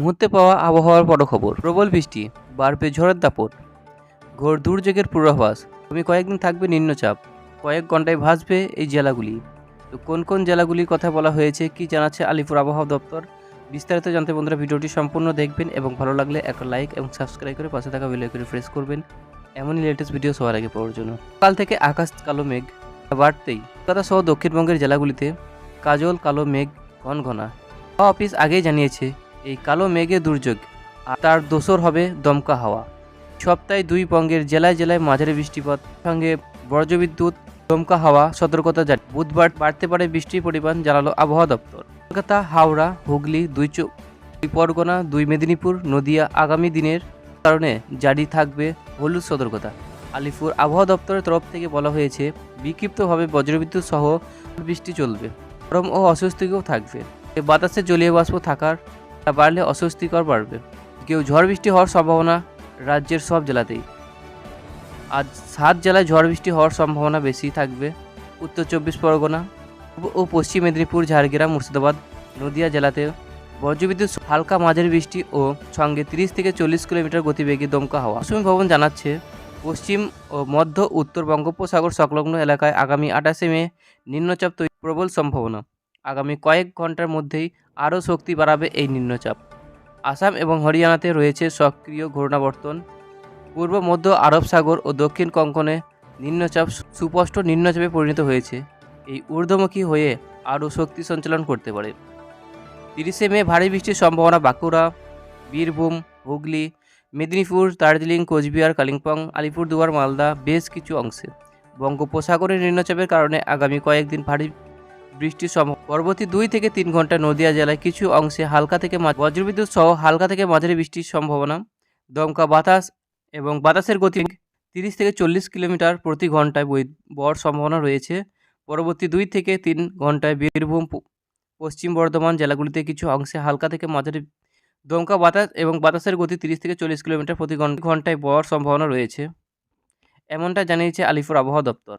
মুহূর্তে পাওয়া আবহাওয়ার বড় খবর প্রবল বৃষ্টি, বাড়বে ঝড়ের দাপট, ঘোর দুর্যোগের পূর্বাভাস। তুমি কয়েকদিন থাকবে নিম্নচাপ, কয়েক ঘন্টায় ভাসবে এই জেলাগুলি। তো কোন কোন জেলাগুলির কথা বলা হয়েছে, কি জানাচ্ছে আলিপুর আবহাওয়া দপ্তর? বিস্তারিত জানতে বন্ধুরা ভিডিওটি সম্পূর্ণ দেখবেন এবং ভালো লাগলে একটা লাইক এবং সাবস্ক্রাইব করে পাশে থাকা বেল করে প্রেস করবেন। এমনই লেটেস্ট ভিডিও সবার আগে পাওয়ার জন্য। কাল থেকে আকাশ কালো মেঘ বাড়তেই। কলকাতা সহ দক্ষিণবঙ্গের জেলাগুলিতে কাজল, কালো মেঘ ঘন ঘনা অফিস আগেই জানিয়েছে এই কালো মেঘে দুর্যোগ, আর তার দোসর হবে দমকা হাওয়া। সপ্তাহে দুই বঙ্গের জেলায় জেলায় মাঝারি বৃষ্টিপাত, সঙ্গে বজ্রবিদ্যুৎ, দমকা হাওয়া, সতর্কতা জারি। বুধবার বাড়তে পারে বৃষ্টির পরিমাণ, জানালো আবহাওয়া দপ্তর। কলকাতা, হাওড়া, হুগলি, দুই দুই পরগনা, দুই মেদিনীপুর, নদিয়া আগামী দিনের কারণে জারি থাকবে হলুদ সতর্কতা। আলিপুর আবহাওয়া দপ্তরের তরফ থেকে বলা হয়েছে, বিক্ষিপ্তভাবে বজ্রবিদ্যুৎ সহ বৃষ্টি চলবে। গরম ও অস্বস্তিকও থাকবে। বাতাসে জলীয় বাষ্প থাকার তা বাড়লে অস্বস্তিকর বাড়বে। কেউ ঝড় বৃষ্টি হওয়ার সম্ভাবনা রাজ্যের সব জেলাতেই। আজ সাত জেলায় ঝড় বৃষ্টি হওয়ার সম্ভাবনা বেশি থাকবে। উত্তর চব্বিশ পরগনা ও পশ্চিম মেদিনীপুর, ঝাড়গ্রাম, মুর্শিদাবাদ, নদিয়া জেলাতে বজ্রবিদ্যুৎ, হালকা মাঝারি বৃষ্টি ও সঙ্গে তিরিশ থেকে চল্লিশ কিলোমিটার গতিবেগে দমকা হাওয়া। মৌসুমী ভবন জানাচ্ছে, পশ্চিম ও মধ্য উত্তর বঙ্গোপসাগর সংলগ্ন এলাকায় আগামী আঠাশে মে নিম্নচাপ তৈরি প্রবল সম্ভাবনা। আগামী কয়েক ঘণ্টার মধ্যেই আরও শক্তি বাড়াবে এই নিম্নচাপ। আসাম এবং হরিয়ানাতে রয়েছে সক্রিয় ঘূর্ণাবর্তন। পূর্ব, মধ্য আরব সাগর ও দক্ষিণ কঙ্কনে নিম্নচাপ সুস্পষ্ট নিম্নচাপে পরিণত হয়েছে। এই ঊর্ধ্বমুখী হয়ে আরও শক্তি সঞ্চালন করতে পারে। তিরিশে মে ভারী বৃষ্টির সম্ভাবনা বাঁকুড়া, বীরভূম, হুগলি, মেদিনীপুর, দার্জিলিং, কোচবিহার, কালিম্পং, আলিপুরদুয়ার, মালদা বেশ কিছু অংশে। বঙ্গোপসাগরের নিম্নচাপের কারণে আগামী কয়েকদিন ভারী বৃষ্টির সম্ভাবনা পরবর্তী দুই থেকে তিন ঘণ্টা নদিয়া জেলায় কিছু অংশে হালকা থেকে বজ্রবিদ্যুৎ সহ হালকা থেকে মাঝারি বৃষ্টির সম্ভাবনা। দমকা বাতাস এবং বাতাসের গতি তিরিশ থেকে চল্লিশ কিলোমিটার প্রতি ঘন্টায় বর সম্ভাবনা রয়েছে। পরবর্তী দুই থেকে তিন ঘন্টায় বীরভূম পশ্চিম বর্ধমান জেলাগুলিতে কিছু অংশে হালকা থেকে মাঝারি দমকা বাতাস এবং বাতাসের গতি তিরিশ থেকে চল্লিশ কিলোমিটার প্রতি ঘন- ঘন্টায় বর সম্ভাবনা রয়েছে। এমনটা জানিয়েছে আলিপুর আবহাওয়া দপ্তর।